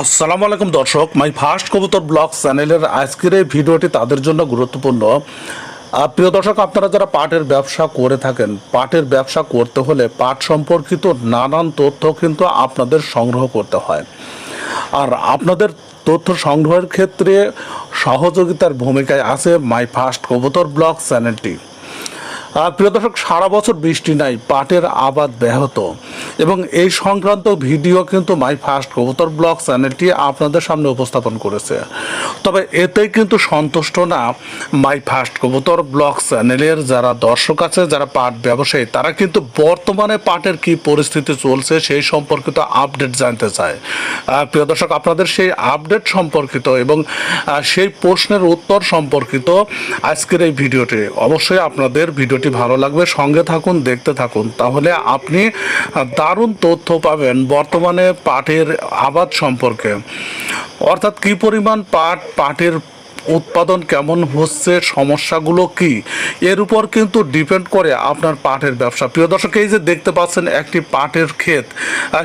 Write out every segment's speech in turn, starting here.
আসসালামু আলাইকুম দর্শক, মাই ফার্স্ট কবুতর ব্লগ চ্যানেলের আজকের এই ভিডিওটি তাদের জন্য গুরুত্বপূর্ণ। প্রিয় দর্শক, আপনারা যারা পাটের ব্যবসা করে থাকেন, পাটের ব্যবসা করতে হলে পাট সম্পর্কিত নানান তথ্য কিন্তু আপনাদের সংগ্রহ করতে হয়। আর আপনাদের তথ্য সংগ্রহের ক্ষেত্রে সহযোগিতার ভূমিকায় আছে মাই ফার্স্ট কবুতর ব্লগ চ্যানেলটি। প্রিয় দর্শক, সারা বছর বৃষ্টি নাই, পাটের আবাদ ব্যাহত। এবং এই সংক্রান্ত ভিডিও কিন্তু মাই ফার্স্ট কবুতর ব্লগ চ্যানেলটি আপনাদের সামনে উপস্থাপন করেছে। তবে এতেই কিন্তু সন্তুষ্ট না মাই ফার্স্ট কবুতর ব্লগ চ্যানেলের যারা দর্শক আছে, যারা পাট ব্যবসায়ী, তারা কিন্তু বর্তমানে পাটের কি পরিস্থিতি চলছে সেই সম্পর্কিত আপডেট জানতে চায়। প্রিয় দর্শক, আপনাদের সেই আপডেট সম্পর্কিত এবং সেই প্রশ্নের উত্তর সম্পর্কিত আজকের এই ভিডিওটি অবশ্যই আপনাদের ভিডিওটি ভালো লাগবে। সঙ্গে থাকুন, দেখতে থাকুন, তাহলে আপনি দারুণ তথ্য পাবেন বর্তমানে পাটের আবাদ সম্পর্কে। অর্থাৎ কি পরিমাণ পাট পাটের উৎপাদন কেমন হচ্ছে, সমস্যাগুলো কি? এর উপর কিন্তু ডিপেন্ড করে আপনার পাটের ব্যবসা। প্রিয় দর্শক, এই যে দেখতে পাচ্ছেন একটি পাটের ক্ষেত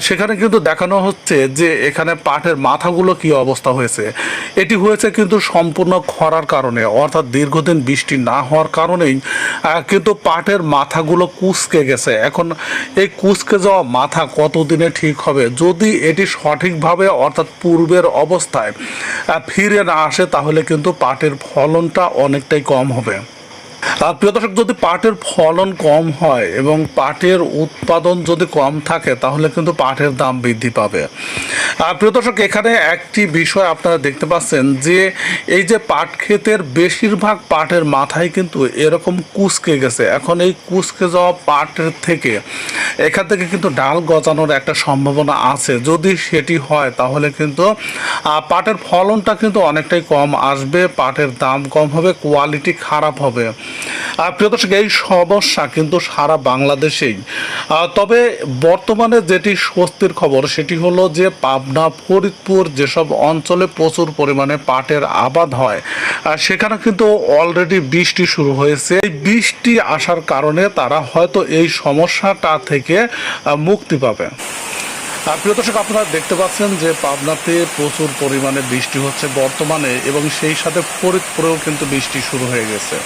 সেখানে কিন্তু দেখানো হচ্ছে যে এখানে পাটের মাথাগুলো কি অবস্থা হয়েছে। এটি হয়েছে কিন্তু সম্পূর্ণ খরার কারণে, অর্থাৎ দীর্ঘদিন বৃষ্টি না হওয়ার কারণেই কিন্তু পাটের মাথাগুলো কুচকে গেছে। এখন এই কুচকে যাওয়া মাথা কতদিনে ঠিক হবে? যদি এটি সঠিকভাবে, অর্থাৎ পূর্বের অবস্থায় ফিরে না আসে, তাহলে কিন্তু পাটের ফলনটা অনেকটাই কম হবে। প্রিয় দর্শক, যদি পাটের ফলন কম হয় এবং পাটের উৎপাদন যদি কম থাকে, তাহলে কিন্তু পাটের দাম বৃদ্ধি পাবে। আর প্রিয় দর্শক, এখানে একটি বিষয় আপনারা দেখতে পাচ্ছেন যে, এই যে পাট ক্ষেতের বেশিরভাগ পাটের মাথায় কিন্তু এরকম কুচকে গেছে। এখন এই কুচকে যাওয়া পাটের থেকে এখান থেকে কিন্তু ডাল গজানোর একটা সম্ভাবনা আছে। যদি সেটি হয়, তাহলে কিন্তু পাটের ফলনটা কিন্তু অনেকটাই কম আসবে, পাটের দাম কম হবে, কোয়ালিটি খারাপ হবে। আর প্রিয় দর্শক, এই সমস্যা কিন্তু সারা বাংলাদেশেই। তবে বর্তমানে যেটি স্বস্তির খবর, সেটি হলো যে পাবনা, ফরিদপুর যেসব অঞ্চলে প্রচুর পরিমাণে পাটের আবাদ হয় সেখানে কিন্তু অলরেডি বৃষ্টি শুরু হয়েছে। এই বৃষ্টি আসার কারণে তারা হয়তো এই সমস্যাটা থেকে মুক্তি পাবে। আর প্রিয় দর্শক, আপনারা দেখতে পাচ্ছেন যে পাবনাতে প্রচুর পরিমাণে বৃষ্টি হচ্ছে বর্তমানে এবং সেই সাথে ফরিদপুরেও কিন্তু বৃষ্টি শুরু হয়ে গেছে।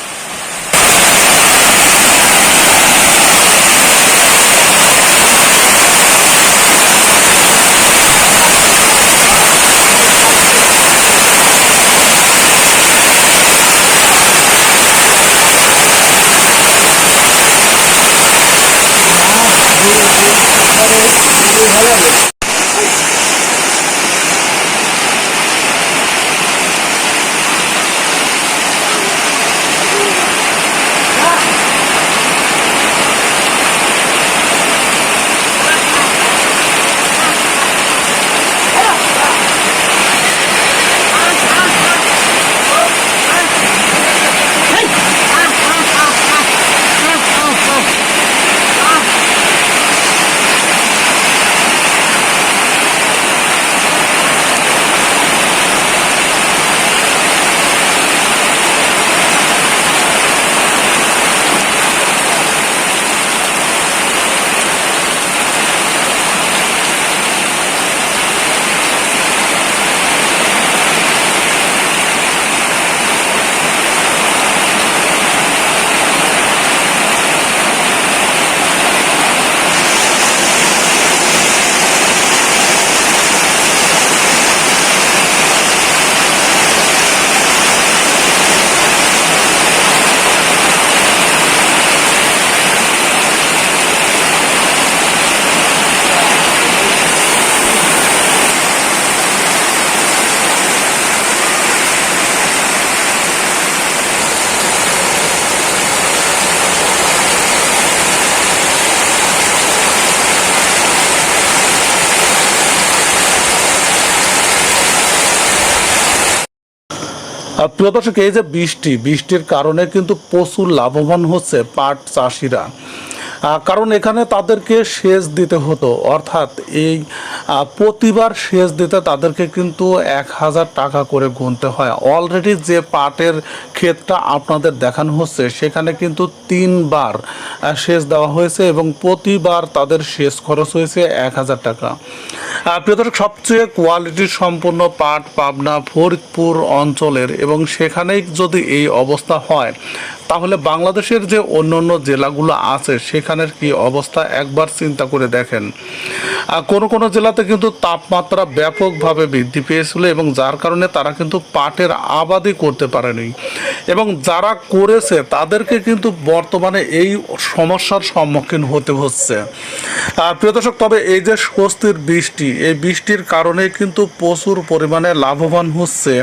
প্রিয় দর্শক এই যে বৃষ্টি বৃষ্টির কারণে কিন্তু প্রচুর লাভবান হচ্ছে পাট চাষিরা। কারণ এখানে তাদেরকে সেচ দিতে হতো। অর্থাৎ এই প্রতিবার সেচ দিতে তাদেরকে কিন্তু এক হাজার টাকা করে গুনতে হয়। অলরেডি যে পাটের ক্ষেতটা আপনাদের দেখানো হচ্ছে সেখানে কিন্তু তিনবার সেচ দেওয়া হয়েছে এবং প্রতিবার তাদের সেচ খরচ হয়েছে এক হাজার টাকা। আহ, প্রিয় দর্শক সবচেয়ে কোয়ালিটি সম্পন্ন পাট পাবনা ফরিদপুর অঞ্চলের এবং সেখানেই যদি এই অবস্থা হয় তাহলে বাংলাদেশের যে অন্য অন্য জেলাগুলো আছে, সেখানের কি অবস্থা একবার চিন্তা করে দেখেন। কোনো কোনো জেলাতে কিন্তু তাপমাত্রা ব্যাপকভাবে বৃদ্ধি পেয়েছিল এবং যার কারণে তারা কিন্তু পাটের আবাদই করতে পারেনি। এবং যারা করেছে, তাদেরকে কিন্তু বর্তমানে এই সমস্যার সম্মুখীন হতে হচ্ছে। প্রিয় দর্শক, তবে এই যে স্বস্তির বৃষ্টি, এই বৃষ্টির কারণে কিন্তু প্রচুর পরিমাণে লাভবান হচ্ছে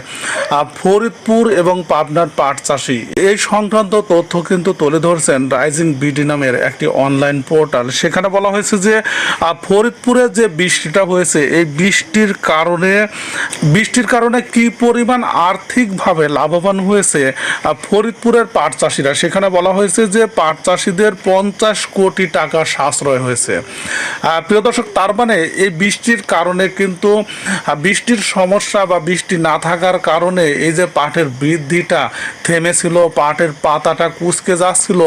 ফরিদপুর এবং পাবনার পাট চাষি। এই সংক্রান্ত তথ্য কিন্তু তুলে ধরছেন রাইজিং বিডি নামের একটি অনলাইন পোর্টাল। সেখানে বলা হয়েছে যে ফরিদপুরে যে বৃষ্টিটা হয়েছে, এই বৃষ্টির কারণে বৃষ্টির কারণে কি পরিমাণ আর্থিকভাবে লাভবান হয়েছে ফরিদপুরের পাট চাষিরা, সেখানে বলা হয়েছে যে পাট চাষিদের পঞ্চাশ কোটি টাকা সাশ্রয় হয়েছে। প্রিয় দর্শক, তার মানে এই বৃষ্টির কারণে কিন্তু বৃষ্টির সমস্যা বা বৃষ্টি না থাকার কারণে এই যে পাটের বৃদ্ধিটা থেমেছিল, পাটের পাতাটা কুচকে যাচ্ছিল,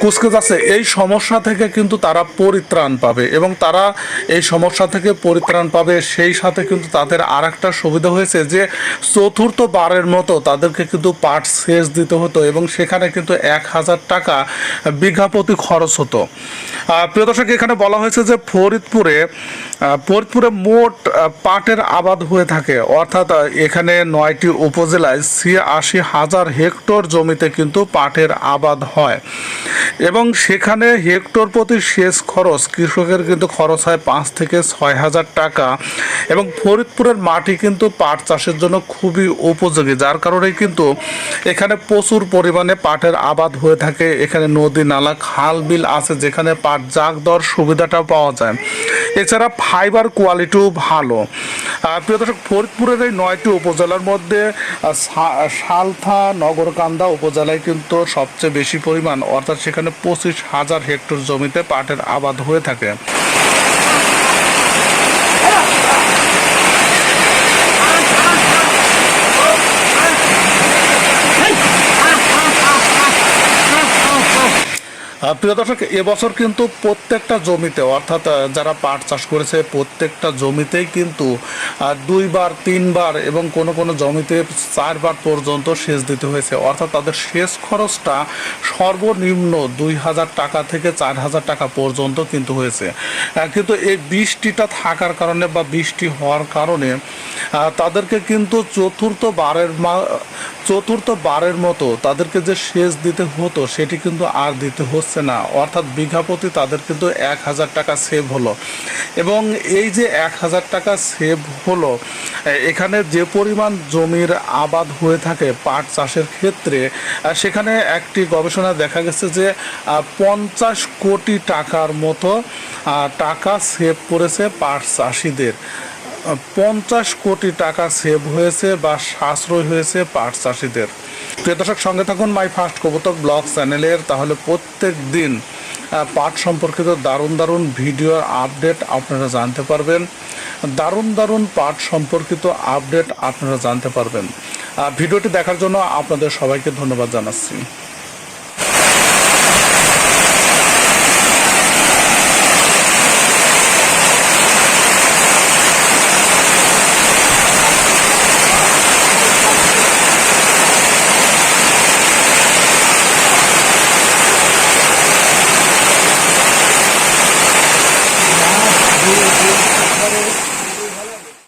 কুচকে যাচ্ছে, এই সমস্যা থেকে কিন্তু তারা পরিত্রাণ পাবে এবং তারা এই সমস্যা থেকে পরিত্রাণ পাবে। সেই সাথে কিন্তু তাদের আর একটা সুবিধা হয়েছে যে চতুর্থ বারের মতো তাদেরকে কিন্তু পাট সেচ দিতে হতো এবং সেখানে কিন্তু এক হাজার টাকা বিঘা প্রতি খরচ হতো। প্রিয় দর্শক, এখানে বলা হয়েছে যে ফরিদপুরে ফরিদপুরে মোট পাটের আবাদ হয়ে থাকে। অর্থাৎ এখানে নয়টি উপজেলায় ছিয়াশি হাজার হেক্টর জমিতে কিন্তু পাটের আবাদ হয়। এবং সেখানে হেক্টর প্রতি সেচ খরচ কৃষকের কিন্তু খরচ হয় পাঁচ থেকে ছয় হাজার টাকা। এবং ফরিদপুরের মাটি কিন্তু পাট চাষের জন্য খুবই উপযোগী। যার কারণে কিন্তু এখানে প্রচুর পরিমাণে পাটের আবাদ হয়ে থাকে। এখানে নদী, নালা, খাল, বিল আছে যেখানে পাট জাগ দর সুবিধাটাও পাওয়া যায়। এছাড়া ফাইবার কোয়ালিটিও ভালো। প্রিয় দর্শক, ফরিদপুরের এই নয়টি উপজেলার মধ্যে সালথা, নগরকান্দা উপজেলায় কিন্তু সবচেয়ে বেশি পরিমাণ, অর্থাৎ সেখানে পঁচিশ হাজার হেক্টর জমিতে পাটের আবাদ হয়ে থাকে। প্রিয় দর্শক, এবছর কিন্তু প্রত্যেকটা জমিতে, অর্থাৎ যারা পাট চাষ করেছে, প্রত্যেকটা জমিতেই কিন্তু দুইবার, তিনবার এবং কোনো কোনো জমিতে চারবার পর্যন্ত সেচ দিতে হয়েছে। অর্থাৎ, তাদের সেচ খরচটা সর্বনিম্ন দুই হাজার টাকা থেকে চার হাজার টাকা পর্যন্ত কিন্তু হয়েছে। কিন্তু এই বৃষ্টিটা থাকার কারণে বা বৃষ্টি হওয়ার কারণে তাদেরকে কিন্তু চতুর্থ বারের চতুর্থ বারের মতো তাদেরকে যে সেচ দিতে হতো, সেটি কিন্তু আর দিতে হচ্ছে না। অর্থাৎ বিঘা প্রতি তাদের কিন্তু এক হাজার টাকা সেভ হলো। এবং এই যে এক হাজার টাকা সেভ হলো, এখানে যে পরিমাণ জমির আবাদ হয়ে থাকে পাট চাষের ক্ষেত্রে, সেখানে একটি গবেষণা দেখা গেছে যে, পঞ্চাশ কোটি টাকার মতো টাকা সেভ করেছে পাট চাষিদের। পঞ্চাশ কোটি টাকা সেভ হয়েছে বা সাশ্রয় হয়েছে পাট চাষিদের। প্রিয় দর্শক, সঙ্গে থাকুন মাই ফার্স্ট কবুতক ব্লগ চ্যানেলের। তাহলে প্রত্যেক দিন পাট সম্পর্কিত দারুণ দারুণ ভিডিওর আপডেট আপনারা জানতে পারবেন। দারুণ দারুণ পাট সম্পর্কিত আপডেট আপনারা জানতে পারবেন। ভিডিওটি দেখার জন্য আপনাদের সবাইকে ধন্যবাদ জানাচ্ছি।